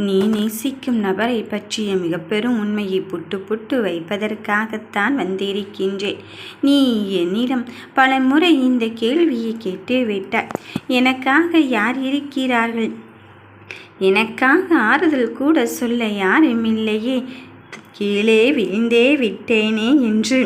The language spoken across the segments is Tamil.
நீ நேசிக்கும் நபரை பற்றிய மிக பெரும் உண்மையை புட்டு புட்டு வைப்பதற்காகத்தான் வந்திருக்கின்றேன். நீ என்னிடம் பல முறை இந்த கேள்வியை கேட்டு விட்டாய். எனக்காக யார் இருக்கிறார்கள்? எனக்காக ஆறுதல் கூட சொல்ல யாரும் இல்லையே. கீழே விழுந்தே விட்டேனே என்று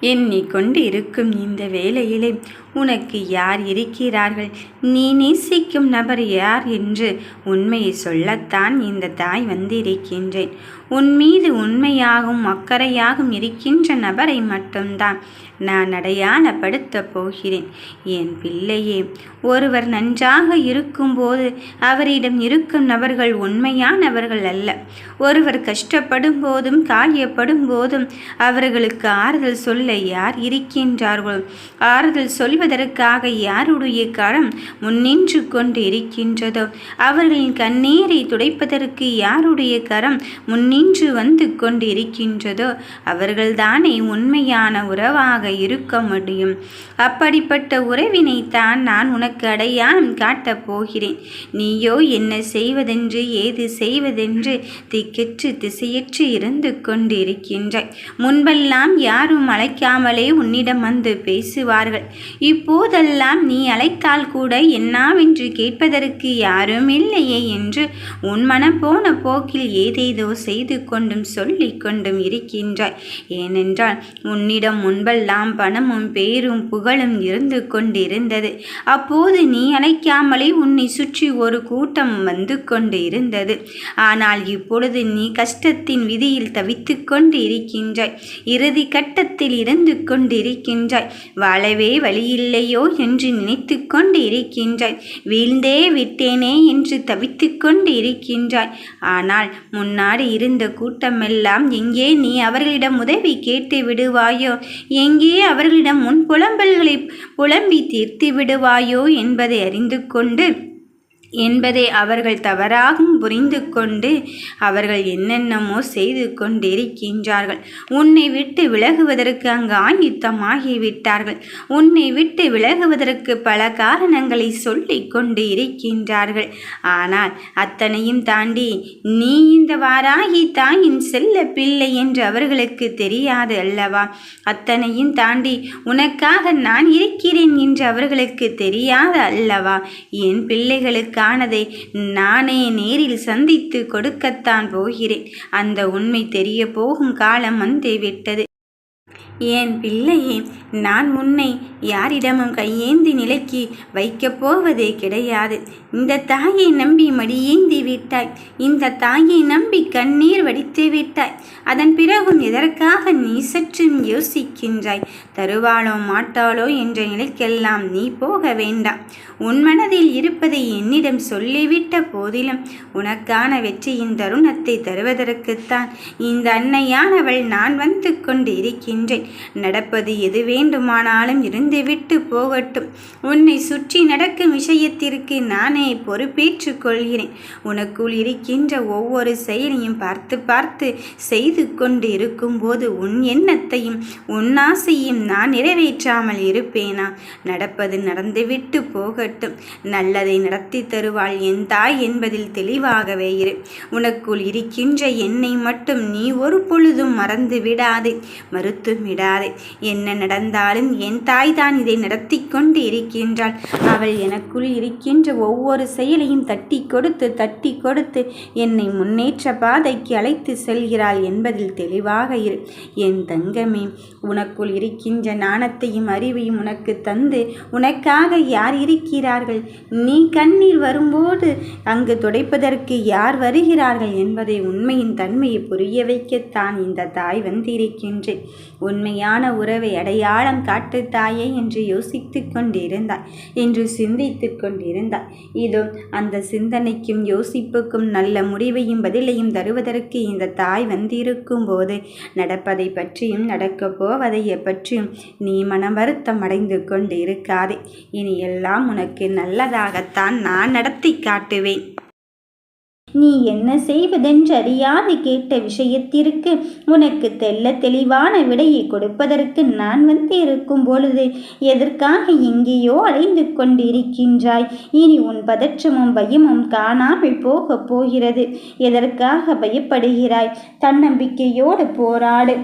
எண்ணிக்கொண்டு இருக்கும் இந்த வேளையிலே உனக்கு யார் இருக்கிறார்கள்? நீ நேசிக்கும் நபர் யார் என்று உண்மையை சொல்லத்தான் இந்த தாய் வந்திருக்கின்றேன். உன் மீது உண்மையாகவும் அக்கறையாகவும் இருக்கின்ற நபரை மட்டும்தான் நான் அடையாளப்படுத்தப் போகிறேன். என் பிள்ளையே ஒருவர் நன்றாக இருக்கும்போது அவரிடம் இருக்கும் நபர்கள் உண்மையானவர்கள் அல்ல. ஒருவர் கஷ்டப்படும் போதும் காயப்படும் போதும் அவர்களுக்கு ஆறுதல் சொல்ல யார் இருக்கின்றார்களோ ஆறுதல் சொல்வதற்காக யாருடைய கரம் முன்னின்று கொண்டு இருக்கின்றதோ அவர்களின் கண்ணீரை துடைப்பதற்கு யாருடைய கரம் முன்னின்று வந்து கொண்டு இருக்கின்றதோ அவர்கள்தானே உண்மையான உறவாக இருக்க முடியும். அப்படிப்பட்ட உறவினைத்தான் நான் உனக்கு அடையாளம் காட்டப் போகிறேன். நீயோ என்ன செய்வதென்று ஏது செய்வதென்று திக்கற்று திசையற்று இருந்து கொண்டிருக்கின்றாய். முன்பெல்லாம் யாரும் அழைக்காமலே உன்னிடம் வந்து பேசுவார்கள். இப்போதெல்லாம் நீ அழைத்தால் கூட என்னாவென்று கேட்பதற்கு யாரும் இல்லையே என்று உன் மனம் போன போக்கில் ஏதேதோ செய்து கொண்டும் சொல்லிக் கொண்டும் இருக்கின்றாய். ஏனென்றால் உன்னிடம் முன்பெல்லாம் பணமும் பேரும் புகழும் இருந்து கொண்டிருந்தது. அப்போது நீ அழைக்காமலே உன்னை சுற்றி ஒரு கூட்டம் வந்து கொண்டு இருந்தது. ஆனால் இப்பொழுது நீ கஷ்டத்தின் விதியில் தவித்து கொண்டு இருக்கின்றாய். இறுதி கட்டத்தில் இருந்து கொண்டிருக்கின்றாய். வாழவே இல்லையோ என்று நினைத்து கொண்டு இருக்கின்றாய் வீழ்ந்தே விட்டேனே என்று தவித்து கொண்டு இருக்கின்றாய் ஆனால் முன்னாடி இருந்த கூட்டமெல்லாம் எங்கே நீ அவர்களிடம் உதவி கேட்டு விடுவாயோ? எங்கே அவர்களிடம் முன் புலம்பல்களை புலம்பி தீர்த்து விடுவாயோ என்பதை அறிந்து கொண்டு என்பதை அவர்கள் தவறாகவும் புரிந்து கொண்டு அவர்கள் என்னென்னமோ செய்து கொண்டிருக்கின்றார்கள். உன்னை விட்டு விலகுவதற்கு அங்கு ஆயுத்தமாகிவிட்டார்கள். உன்னை விட்டு விலகுவதற்கு பல காரணங்களை சொல்லி கொண்டு இருக்கின்றார்கள் ஆனால் அத்தனையும் தாண்டி நீ இந்த வாராகி தாயின் செல்ல பிள்ளை என்று அவர்களுக்கு தெரியாது அல்லவா? அத்தனையும் தாண்டி உனக்காக நான் இருக்கிறேன் என்று அவர்களுக்கு தெரியாது அல்லவா? என் பிள்ளைகளுக்கு ஆனதை நானே நேரில் சந்தித்து கொடுக்கத்தான் போகிறேன். அந்த உண்மை தெரிய போகும் காலம் வந்துவிட்டது என் பிள்ளையே நான் உன்னை யாரிடமும் கையேந்தி நிலைக்கு வைக்கப் போவதே கிடையாது. இந்த தாயை நம்பி மடியேந்தி விட்டாய். இந்த தாயை நம்பி கண்ணீர் வடித்து விட்டாய். அதன் பிறகும் எதற்காக நீ சற்றும் யோசிக்கின்றாய்? தருவாளோ மாட்டாளோ என்ற நிலைக்கெல்லாம் நீ போக வேண்டாம். உன் மனதில் இருப்பதை என்னிடம் சொல்லிவிட்ட போதிலும் உனக்கான வெற்றியின் தருணத்தை தருவதற்குத்தான். இந்த அன்னையானவள் நான் வந்து கொண்டு இருக்கின்றேன் நடப்பது எது வேண்டுமானாலும் இருந்துவிட்டு போகட்டும். உன்னை சுற்றி நடக்கும் விஷயத்திற்கு நானே பொறுப்பேற்றுக் கொள்கிறேன். உனக்குள் இருக்கின்ற ஒவ்வொரு செயலையும் பார்த்து பார்த்து செய்து கொண்டு இருக்கும்போது உன் எண்ணத்தையும் உன் ஆசையும் நான் நிறைவேற்றாமல் இருப்பேனா? நடப்பது நடந்துவிட்டு போகட்டும். நல்லதை நடத்தி தருவாள் என் தாய் என்பதில் தெளிவாகவே இரு. உனக்குள் இருக்கின்ற என்னை மட்டும் நீ ஒரு பொழுதும் மறந்து விடாதே மறுத்து விடாதே. என்ன நடந்தாலும் என் தாய் தான் இதை நடத்தி கொண்டு இருக்கின்றாள். அவள் எனக்குள் இருக்கின்ற ஒவ்வொரு செயலையும் தட்டி கொடுத்து தட்டி கொடுத்து என்னை முன்னேற்ற பாதைக்கு அழைத்து செல்கிறாள் என்பதில் தெளிவாக இரு. என் தங்கமே உனக்குள் இருக்கின்ற நாணத்தையும் அறிவையும் உனக்கு தந்து உனக்காக யார் இருக்கிறார்கள்? நீ கண்ணீர் வரும்போது அங்கு துடைப்பதற்கு யார் வருகிறார்கள் என்பதை உண்மையின் தன்மையை புரிய வைக்கத்தான் இந்த தாய் வந்திருக்கின்றேன். உண்மையான உறவை அடையாளம் காட்டு தாயே என்று யோசித்து கொண்டிருந்தாய் என்று சிந்தித்து கொண்டிருந்தாய் இதோ அந்த சிந்தனைக்கும் யோசிப்புக்கும் நல்ல முடிவையும் பதிலையும் தருவதற்கு இந்த தாய் வந்திருக்கும் போது நடப்பதை பற்றியும் நடக்கப் போவதை பற்றியும் நீ மனம் வருத்தம் அடைந்து கொண்டு இருக்காதே இனி எல்லாம் உனக்கு நல்லதாகத்தான் நான் நடத்தி காட்டுவேன். நீ என்ன செய்வதென்றறியாது கேட்ட விஷயத்திற்கு உனக்கு தெல்ல தெளிவான விடையை கொடுப்பதற்கு நான் வந்து இருக்கும் பொழுது எதற்காக எங்கேயோ அலைந்து கொண்டிருக்கின்றாய்? இனி உன் பதற்றமும் பயமும் காணாமல் போகப் போகிறது. எதற்காக பயப்படுகிறாய்? தன்னம்பிக்கையோடு போராடு.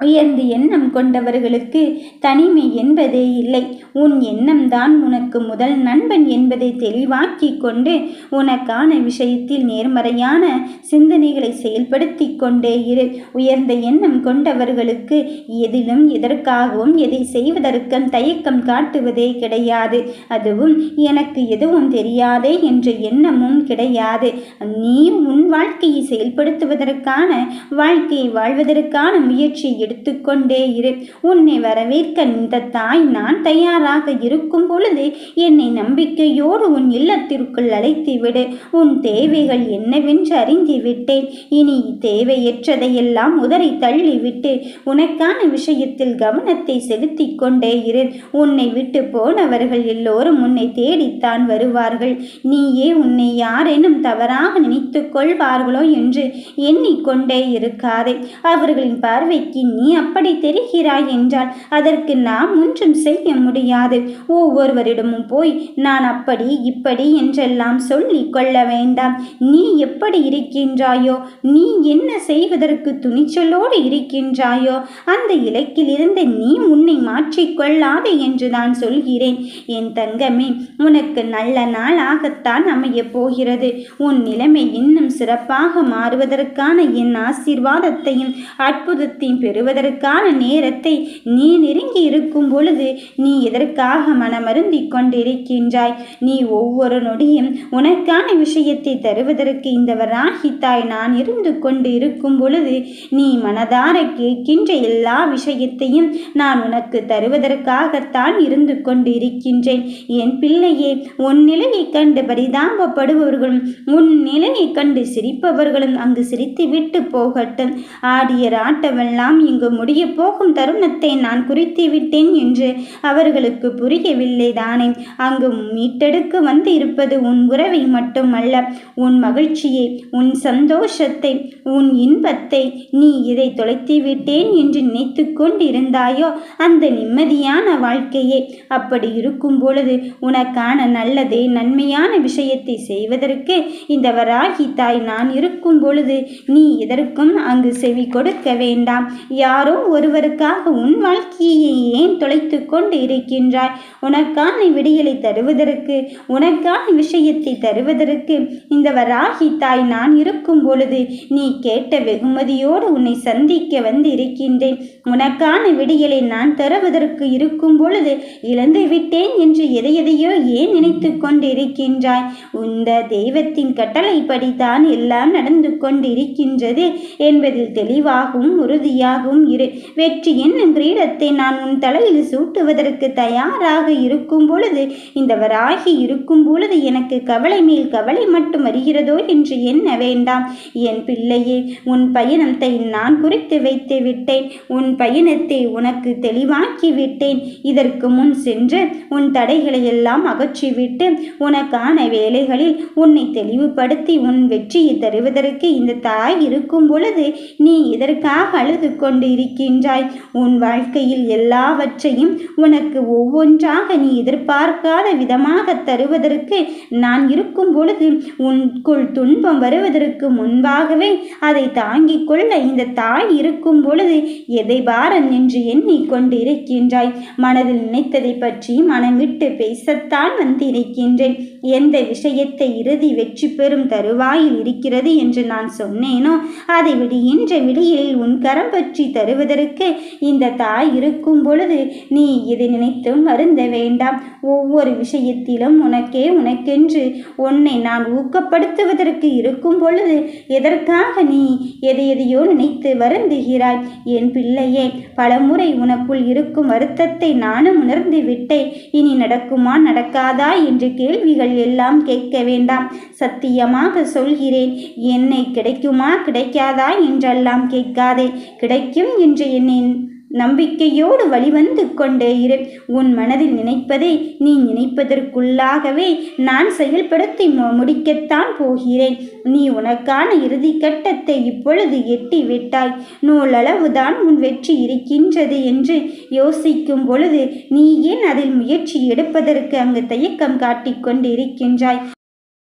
உயர்ந்த எண்ணம் கொண்டவர்களுக்கு தனிமை என்பதே இல்லை. உன் எண்ணம்தான் உனக்கு முதல் நண்பன் என்பதை தெளிவாக்கி கொண்டு உனக்கான விஷயத்தில் நேர்மறையான சிந்தனைகளை செயல்படுத்தி கொண்டே இரு. உயர்ந்த எண்ணம் கொண்டவர்களுக்கு எதிலும் எதற்காகவும் எதை செய்வதற்கும் தயக்கம் காட்டுவதே கிடையாது. அதுவும் எனக்கு எதுவும் தெரியாதே என்ற எண்ணமும் கிடையாது. நீ உன் வாழ்க்கையை செயல்படுத்துவதற்கான வாழ்க்கையை வாழ்வதற்கான முயற்சி எடுத்துக்கொண்டே இரு. உன்னை வரவேற்க இந்த தாய் நான் தயாராக இருக்கும் பொழுது என்னை நம்பிக்கையோடு உன் இல்லத்திற்குள் அழைத்து விடு உன் தேவைகள் என்னவென்று அறிந்து விட்டேன் இனி தேவையற்றதையெல்லாம் உதறி தள்ளிவிட்டு உனக்கான விஷயத்தில் கவனத்தை செலுத்தி கொண்டே இரு. உன்னை விட்டு போனவர்கள் எல்லோரும் உன்னை தேடித்தான் வருவார்கள். நீயே உன்னை யாரேனும் தவறாக நினைத்து கொள்வார்களோ என்று எண்ணிக்கொண்டே இருக்காதே. அவர்களின் பார்வைக்கு நீ அப்படி தெரிகிறாய் என்றால் அதற்கு நாம் ஒன்றும் செய்ய முடியாது. ஒவ்வொருவரிடமும் போய் நான் அப்படி இப்படி என்றெல்லாம் சொல்லி கொள்ள வேண்டாம். நீ எப்படி இருக்கின்றாயோ நீ என்ன செய்வதற்கு துணிச்சலோடு இருக்கின்றாயோ அந்த இலக்கிலிருந்து நீ உன்னை மாற்றிக்கொள்ளாதே என்று நான் சொல்கிறேன். என் தங்கமே உனக்கு நல்ல நாளாகத்தான் அமையப் போகிறது. உன் நிலைமை இன்னும் சிறப்பாக மாறுவதற்கான என் ஆசீர்வாதத்தையும் அற்புதத்தையும் பெறுவ வருவதற்கான நேரத்தை நீ நெருங்கி இருக்கும் பொழுது நீ எதற்காக மனமருந்தி கொண்டிருக்கின்றாய்? நீ ஒவ்வொரு நொடியும் உனக்கான விஷயத்தை தருவதற்கு இந்த வராகித்தாய் நான் இருந்து கொண்டு இருக்கும் பொழுது நீ மனதார கேட்கின்ற எல்லா விஷயத்தையும் நான் உனக்கு தருவதற்காகத்தான் இருந்து கொண்டு இருக்கின்றேன் என் பிள்ளையே உன் நிலையை கண்டு பரிதாபப்படுபவர்களும் உன் நிலையை கண்டு சிரிப்பவர்களும் அங்கு சிரித்து விட்டு போகட்டும். ஆடிய ராட்டவெல்லாம் இங்கு முடிய போகும் தருணத்தை நான் குறித்து விட்டேன் என்று அவர்களுக்கு புரியவில்லை தானே. அங்கு மீட்டெடுக்க வந்து இருப்பது உன் உறவை மட்டுமல்ல உன் மகிழ்ச்சியை உன் சந்தோஷத்தை உன் இன்பத்தை நீ இதை தொலைத்து விட்டேன் என்று நினைத்து கொண்டிருந்தாயோ? அந்த நிம்மதியான வாழ்க்கையே அப்படி இருக்கும் பொழுது உனக்கான நல்லதே நன்மையான விஷயத்தை செய்வதற்கு இந்த வராகி தாய் நான் இருக்கும் பொழுது நீ எதற்கும் அங்கு செவி கொடுக்க வேண்டாம். யாரோ ஒருவருக்காக உன் வாழ்க்கையை ஏன் தொலைத்து கொண்டு இருக்கின்றாய்? உனக்கான விடியலை தருவதற்கு உனக்கான விஷயத்தை தருவதற்கு இந்த வராகி தாய் நான் இருக்கும் பொழுது நீ கேட்ட வெகுமதியோடு உன்னை சந்திக்க வந்து இருக்கின்றேன் உனக்கான விடியலை நான் தருவதற்கு இருக்கும் பொழுது இழந்து விட்டேன் என்று எதை எதையோ ஏன் நினைத்து கொண்டிருக்கின்றாய்? இந்த தெய்வத்தின் கட்டளைப்படிதான் எல்லாம் நடந்து கொண்டு இருக்கின்றது என்பதில் தெளிவாகவும் உறுதியாகவும் இரு. வெற்றி என்னும் கிரீடத்தை நான் உன் தலையில் சூட்டுவதற்கு தயாராக இருக்கும் பொழுது இந்த வராகி இருக்கும் பொழுது எனக்கு கவலை மேல் கவலை மட்டும் வருகிறதோ என்று எண்ண வேண்டாம்? என் பிள்ளையே உன் பயணத்தை நான் குறித்து வைத்து விட்டேன். உன் பயணத்தை உனக்கு தெளிவாக்கி விட்டேன். இதற்கு முன் சென்று உன் தடைகளை எல்லாம் அகற்றிவிட்டு உனக்கான வேலைகளில் உன்னை தெளிவுபடுத்தி உன் வெற்றியை தருவதற்கு இந்த தாய் இருக்கும் பொழுது நீ இதற்காக அழுது கொண்டு இருக்கின்றாய் உன் வாழ்க்கையில் எல்லாவற்றையும் உனக்கு ஒவ்வொன்றாக நீ எதிர்பார்க்காத விதமாக தருவதற்கு நான் இருக்கும் பொழுது உன்குள் துன்பம் வருவதற்கு முன்பாகவே அதை தாங்கிக் கொள்ள இந்த தாய் இருக்கும் பொழுது எதை பாரம் என்று எண்ணி இருக்கின்றாய் மனதில் நினைத்ததை பற்றி மனம் விட்டு பேசத்தான் வந்திருக்கின்றேன். எந்த விஷயத்தை இறுதி வெற்றி பெறும் தருவாயில் இருக்கிறது என்று நான் சொன்னேனோ அதை விடுகின்ற விடியில் உன் கரம் பற்றி தருவதற்கு இந்த தாய் இருக்கும் பொழுது நீ இதை நினைத்தும் வருந்த வேண்டாம். ஒவ்வொரு விஷயத்திலும் உனக்கே உனக்கென்று உன்னை நான் ஊக்கப்படுத்துவதற்கு இருக்கும் பொழுது எதற்காக நீ எதை எதையோ நினைத்து வருந்துகிறாய்? என் பிள்ளையே பலமுறை உனக்குள் இருக்கும் வருத்தத்தை நானும் உணர்ந்து விட்டேன். இனி நடக்குமா நடக்காதா? என்று கேள்விகள் எல்லாம் கேட்க வேண்டாம். சத்தியமாக சொல்கிறேன் என்னை கிடைக்குமா கிடைக்காதா என்றெல்லாம் கேட்காதே. கிடைக்கும் என்று என்னை நம்பிக்கையோடு வழிவந்து கொண்டே இரு. உன் மனதில் நினைப்பதை நீ நினைப்பதற்குள்ளாகவே நான் செயல்படுத்தி மு- முடிக்கத்தான் போகிறேன். நீ உனக்கான இறுதி கட்டத்தை இப்பொழுது எட்டி விட்டாய் நூலளவுதான் உன் வெற்றி இருக்கின்றது என்று யோசிக்கும் பொழுது நீ ஏன் அதில் முயற்சி எடுப்பதற்கு அங்கு தயக்கம் காட்டிக்கொண்டு இருக்கின்றாய்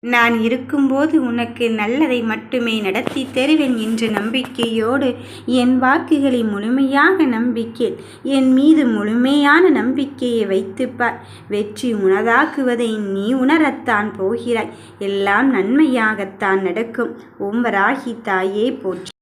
நான் இருக்கும்போது உனக்கு நல்லதை மட்டுமே நடத்தி தருவேன் என்ற நம்பிக்கையோடு என் வாக்குகளை முழுமையாக நம்பிக்கை என் மீது முழுமையான நம்பிக்கையை வைத்துப்பார். வெற்றி உனதாக்குவதை நீ உணரத்தான் போகிறாய். எல்லாம் நன்மையாகத்தான் நடக்கும். ஓம் வராகி தாயே போற்றி.